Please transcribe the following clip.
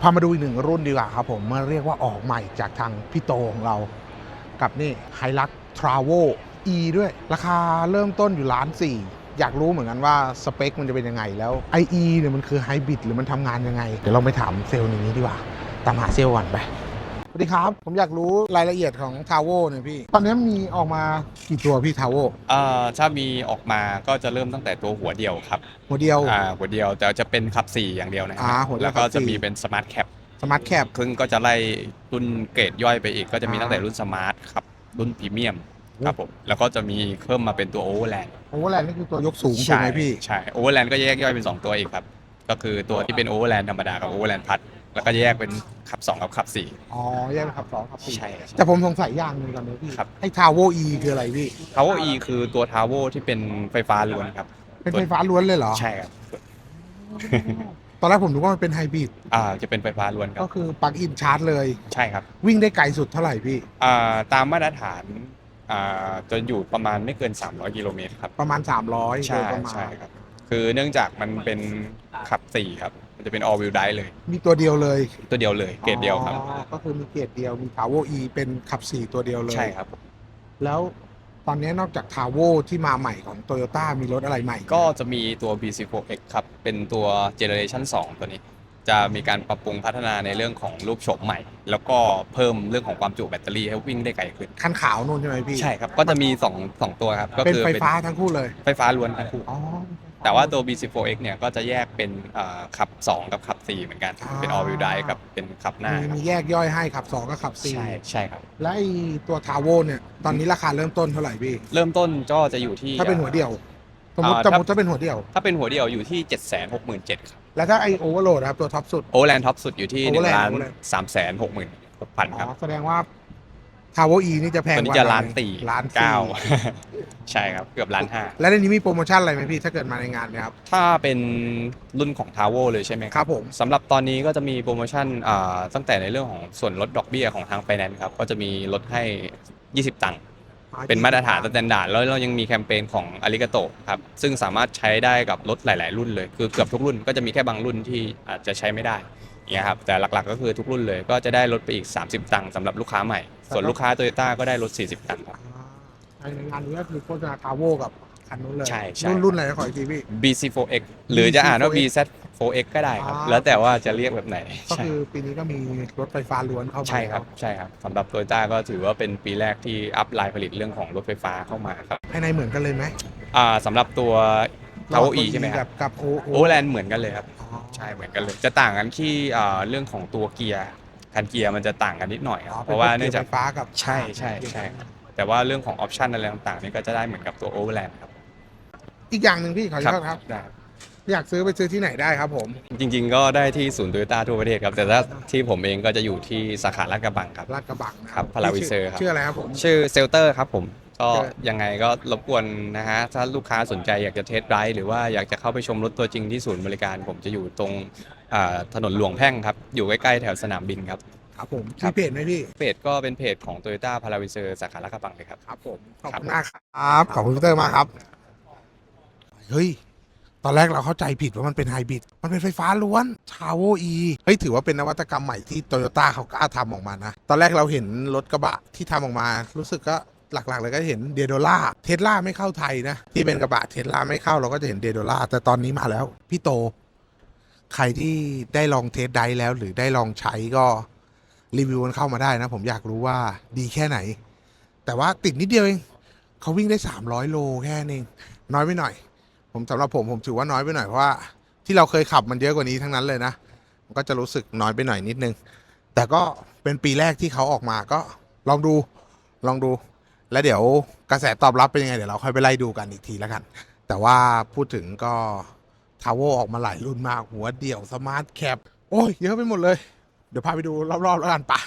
พามาดูอีกหนึ่งรุ่นดีกว่าครับผมมาเรียกว่าออกใหม่จากทางพี่โตของเรา กับนี่ไฮลักทราโวอีด้วย ราคาเริ่มต้นอยู่ล้านสี่อยากรู้เหมือนกันว่าสเปคมันจะเป็นยังไงแล้ว IE เนี่ยมันคือไฮบริดหรือมันทำงานยังไง เดี๋ยวเราไปถามเซลล์ในนี้ดีกว่า ตามหาเซลล์ก่อนไป สวัสดีครับ ผมอยากรู้รายละเอียดของทาวเวเนี่ยพี่ ตอนนี้มีออกมากี่ตัวพี่ทาวเวเอ่อถ้ามีออกมาก็จะเริ่มตั้งแต่ตัวหัวเดียวครับหัวเดียว อ่าหัวเดียวแต่จะเป็นขับ 4 อย่างเดียวนะครัอ่าหัวเดียวแล้วก็ขับสี่จะมีเป็นสมาร์ทแคปสมาร์ทแคป ซึ่งก็จะไล่รุ่นเกรดย่อยไปอีก ก็จะมีอ่า ตั้งแต่รุ่นสมาร์ทครับรุ่นพรีเมียมครับผมแล้วก็จะมีเพิ่มมาเป็นตัวโอเวอร์แลนด์โอเวอร์แลนด์นี่คือตัวยกสูงถูกไหมพี่ ใช่โอเวอร์แลนด์ก็แยกย่อยเป็น 2 ตัวอีกครับ ก็คือตัวที่เป็นโอเวอร์แลนด์ธรรมดากับโอเวอร์แลนด์พัด แล้วก็แยกเป็นขับ2กับขับ4อ๋อแยกเป็นขับสองขับสี่ใช่ครับแต่ผมสงสัยอย่างหนึงตอนนี้พี่ครับ ไอ้ทาวเวอีคืออะไรพี่ Power E คือตัวทาวเวที่เป็นไฟฟ้าล้วนครับ เป็นไฟฟ้าล้วนเลยเหรอใช่ครับ ตอนแรกผมนึกว่ามันเป็นไฮบริดอ่าจะเป็นไฟฟ้าล้วนครัก็บ คือปลั๊กอินชาร์จเลย ใช่ครับวิ่งได้ไกลสุดเท่าไหร่พี่ อ่าตามมาตรฐานอ่าจะอยู่ประมาณไม่เกิน 300กิโลเมตรครับ ประมาณ 300ใช่โดยประมาณใช่ครับ คือเนื่องจากมันเป็นขับ4ครับ มันจะเป็น all wheel drive เลย มีตัวเดียวเลยตัวเดียวเลยเกรดเดียวครับ อ๋อก็คือมีเกรดเดียวมีทาวเวอีเป็นขับ4ตัวเดียวเลย ใช่ครับ แล้วตอนนี้นอกจากทาวเวที่มาใหม่ของโตโยต้ามีรถอะไรใหม่ก็จะมีตัว BC4X ครับ เป็นตัว generation 2 ตัวนี้ จะมีการปรับปรุงพัฒนาในเรื่องของรูปโฉมใหม่ แล้วก็เพิ่มเรื่องของความจุแบตเตอรี่ให้วิ่งได้ไกลขึ้น คันขาวนู่นใช่ไหมพี่ใช่ครับ ก็จะมี2งตัวครับ ก็เป็นคือไฟฟ้าทั้งคู่เลย ไฟฟ้าล้วนทั้งคู่ อ๋อ แต่ว่าตัว BC4X เนี่ยก็จะแยกเป็นอ่าขับ 2 กับขับ 4 เหมือนกันอ่าเป็น all wheel drive กับเป็นขับหน้ามีครับมีแยกย่อยให้ขับ 2 กับขับ 4 ใช่ใช่ครับ และไอตัวทาวเวเนี่ยตอนนี้ราคาเริ่มต้นเท่าไหร่พี่ เริ่มต้นก็จะอยู่ที่ ถ้าเป็นหัวเดียวสมมติอ่าสถ้ามมติถ้าเป็นหัวเดียว ถ้าเป็นหัวเดียวอยู่ที่ 7 6 7 0 0 0ครับแล้วถ้าไอโอเวอร์โหลดครับตัวท็อปสุดโอแลนด์ท็อปสุดอยู่ที่1 Overland ล้าน Overland 3แสน6หมื่น6พันครับอ๋อแสดงว่า ทาวเวอีนี่จะแพงตัวนี้กว่าจะหอยล้านสี่ล้านเก้าสี่ใช่ครับ เกือบล้านห้าและในนี้มีโปรโมชั่นอะไรไหมพี่ถ้าเกิดมาในงานเนี่ยครับ ถ้าเป็นรุ่นของทาวเวเลยใช่ไหมครับผม สำหรับตอนนี้ก็จะมีโปรโมชั่นอ่าตั้งแต่ในเรื่องของส่วนลดดอกเบี้ยของทางไฟแนนซ์ครับ ก็จะมีลดให้ 20 ตังค์ เป็นมาตรฐานสแตนดาร์ดแล้วเรายังมีแคมเปญของอาริกาโตครับ ซึ่งสามารถใช้ได้กับรถหลาย ๆ รุ่นเลย คือเกือบทุกรุ่นก็จะมีแค่บางรุ่นที่อาจจะใช้ไม่ได้ อย่างเงี้ยครับแต่หลักๆก็คือทุกรุ่นเลยก็จะได้ลดไปอีก 30 ตังค์สำหรับลูกค้าใหม่ ส่วนลูกค้าโตโยต้าก็ได้ลด 40 ตังค์ครับอ่าในงานนี้ก็คือโฆษณาทาวเวกับคันนู้นเลย ใช่ใช่ รุ่นรุ่นอะไรนะขออีกทีพี่ BC4X หรือจะอ่านว่า BZ4X ก็ได้ครับอ่าแล้วแต่ว่าจะเรียกแบบไหนก็ใช่คือปีนี้ก็มีรถไฟฟ้าล้วนเข้ามาใช่ครับใช่ครับสำหรับโตโยต้าก็ถือว่าเป็นปีแรกที่อัพไลน์ผลิตเรื่องของรถไฟฟ้าเข้ามาครับภายในเหมือนกันเลยไหมอ่าสำหรับตัว Power E ใช่ไหมคกัรับบกับโอโอแลนด์เหมือนกันเลยครับใช่เหมือนกันเลยจะต่างกันที่อ่าเรื่องของตัวเกียร์คันเกียร์มันจะต่างกันนิดหน่อยครับเพราะว่าเนื่องจากไฟฟ้ากับใช่ใช่ใช่ครับแต่ว่าเรื่องของออปชันอะไรต่างๆนี่ก็จะได้เหมือนกับตัวโอเวอร์แลนด์ครับอีกอย่างหนึ่งพี่ขออนุญาตครับได้อยากซื้อไปซื้อที่ไหนได้ครับผม จริง ๆ ก็ได้ที่ศูนย์โตโยต้าทั่วประเทศครับ แต่ถ้าที่ผมเองก็จะอยู่ที่สาขาลาดกระบังครับลาดกระบังนะครับพาราวิเซอร์ครับชื่ออะไรครับผมชื่อเซลเตอร์ครับผม ก็โอเคยังไงก็รบกวนนะฮะ ถ้าลูกค้าสนใจอยากจะเทสไรด์หรือว่าอยากจะเข้าไปชมรถตัวจริงที่ศูนย์บริการ ผมจะอยู่ตรงอ่าถนนหลวงแพ่งครับ อยู่ใกล้ๆแถวสนามบินครับ ครับผมครัมีบ เพจไหมพี่เพจก็เป็นเพจของ Toyota p a r a v i s e r สาขาลาดกระบังเลยครับ ครับผมขอบครับคุณมากครับขอบคุณพี่เตอร์มากครับ เฮ้ย ตอนแรกเราเข้าใจผิดว่ามันเป็นไฮบริดมันเป็นไฟฟ้าล้วนชาโวอีเฮ้ยถือว่าเป็นนวัตกรรมใหม่ที่โตโยต้าเขากล้าทำออกมานะ ตอนแรกเราเห็นรถกระบะที่ทำออกมา รู้สึกก็ หลักๆเลยก็เห็นเดโดล่าเทสลาไม่เข้าไทยนะ ที่เป็นกระบะเทสลาไม่เข้าเราก็จะเห็นเดโดล่าแต่ตอนนี้มาแล้ว พี่โต ใครที่ได้ลองเทสไดแล้ว หรือได้ลองใช้ก็รีวิวกันเข้ามาได้นะ ผมอยากรู้ว่าดีแค่ไหน แต่ว่าติดนิดเดียวเองเขาวิ่งได้ 300 โลแค่นั้นเองน้อยไปหน่อย ผมสำหรับผมผมถือว่าน้อยไปหน่อยเพราะว่าที่เราเคยขับมันเยอะกว่านี้ทั้งนั้นเลยนะมันก็จะรู้สึกน้อยไปหน่อยนิดนึง แต่ก็เป็นปีแรกที่เขาออกมาก็ลองดูลองดู แล้วเดี๋ยวกระแสตอบรับเป็นยังไง เดี๋ยวเราค่อยไปไล่ดูกันอีกทีแล้วกัน แต่ว่าพูดถึงก็ทาวเวอร์อกมาหลายรุ่นมาก หัวเดี่ยวสมาร์ทแคปโอ้ยเยอะไปหมดเลย เดี๋ยวพาไปดูรอบๆแล้วกันปะ